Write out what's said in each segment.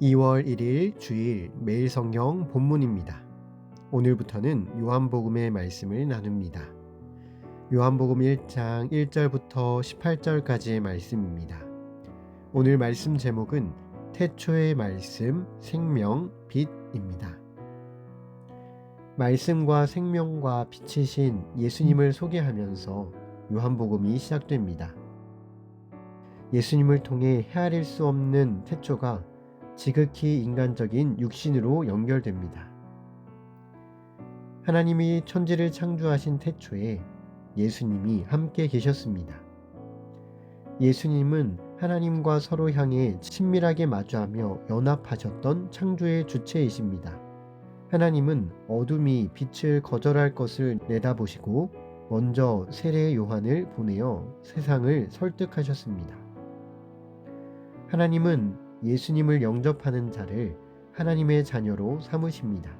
2월 1일 주일 매일 성경 본문입니다. 오늘부터는 요한복음의 말씀을 나눕니다. 요한복음 1장 1절부터 18절까지의 말씀입니다. 오늘 말씀 제목은 태초의 말씀, 생명, 빛입니다. 말씀과 생명과 빛이신 예수님을 소개하면서 요한복음이 시작됩니다. 예수님을 통해 헤아릴 수 없는 태초가 지극히 인간적인 육신으로 연결됩니다. 하나님이 천지를 창조하신 태초에 예수님이 함께 계셨습니다. 예수님은 하나님과 서로 향해 친밀하게 마주하며 연합하셨던 창조의 주체이십니다. 하나님은 어둠이 빛을 거절할 것을 내다보시고 먼저 세례 요한을 보내어 세상을 설득하셨습니다. 하나님은 예수님을 영접하는 자를 하나님의 자녀로 삼으십니다.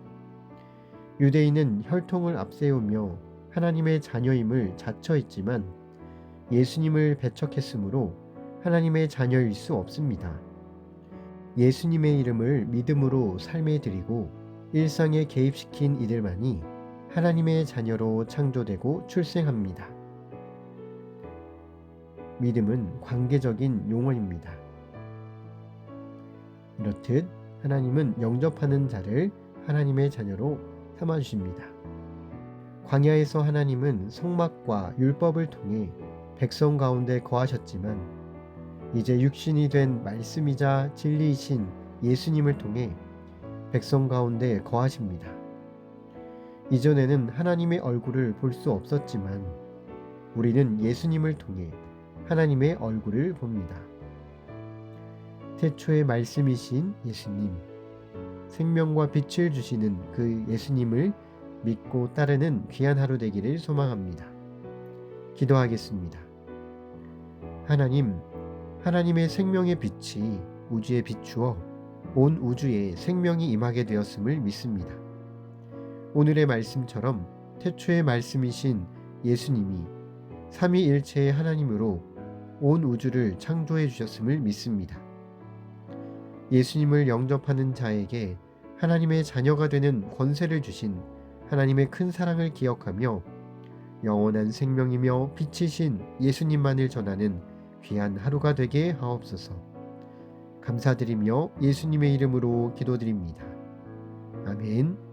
유대인은 혈통을 앞세우며 하나님의 자녀임을 자처했지만 예수님을 배척했으므로 하나님의 자녀일 수 없습니다. 예수님의 이름을 믿음으로 삶에 드리고 일상에 개입시킨 이들만이 하나님의 자녀로 창조되고 출생합니다. 믿음은 관계적인 용어입니다. 이렇듯 하나님은 영접하는 자를 하나님의 자녀로 삼아주십니다. 광야에서 하나님은 성막과 율법을 통해 백성 가운데 거하셨지만 이제 육신이 된 말씀이자 진리이신 예수님을 통해 백성 가운데 거하십니다. 이전에는 하나님의 얼굴을 볼 수 없었지만 우리는 예수님을 통해 하나님의 얼굴을 봅니다. 태초의 말씀이신 예수님, 생명과 빛을 주시는 그 예수님을 믿고 따르는 귀한 하루 되기를 소망합니다. 기도하겠습니다. 하나님, 하나님의 생명의 빛이 우주에 비추어 온 우주에 생명이 임하게 되었음을 믿습니다. 오늘의 말씀처럼 태초의 말씀이신 예수님이 삼위일체의 하나님으로 온 우주를 창조해 주셨음을 믿습니다. 예수님을 영접하는 자에게 하나님의 자녀가 되는 권세를 주신 하나님의 큰 사랑을 기억하며 영원한 생명이며 빛이신 예수님만을 전하는 귀한 하루가 되게 하옵소서. 감사드리며 예수님의 이름으로 기도드립니다. 아멘.